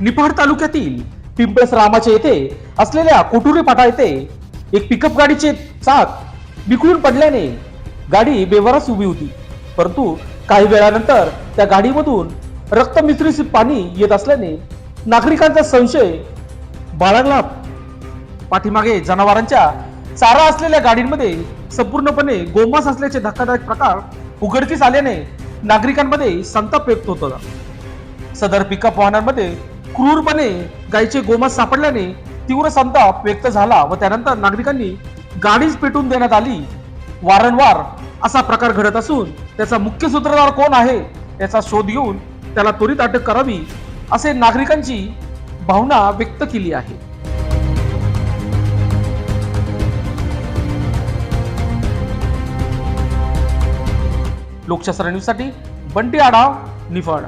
निफाड तालुक्यातील पिंपळस रामाचे येथे असलेल्या कोटुरी पाटा येथे एक पिकअप गाडीचे चाक बिखरून पडल्याने गाडी बेवारस उभी होती. परंतु काही वेळानंतर त्या गाडीमधून रक्त मिश्रित पाणी येत असल्याने नागरिकांचा संशय बाळगला. पाठीमागे जनावरांच्या चारा असलेल्या गाडींमध्ये संपूर्णपणे गोमास असल्याचे धक्कादायक प्रकार उघडकीस आल्याने नागरिकांमध्ये संताप व्यक्त होत होता. सदर पिकअप वाहनांमध्ये क्रूरपणे गायीचे गोमत सापडल्याने तीव्र संताप व्यक्त झाला व त्यानंतर नागरिकांनी गाडीच पेटून देण्यात आली. वारंवार असा प्रकार घडत असून त्याचा मुख्य सूत्रधार कोण आहे याचा शोध घेऊन त्याला त्वरित अटक करावी असे नागरिकांची भावना व्यक्त केली आहे. लोकशास्त्र न्यूजसाठी बंटी आढाव निफाड.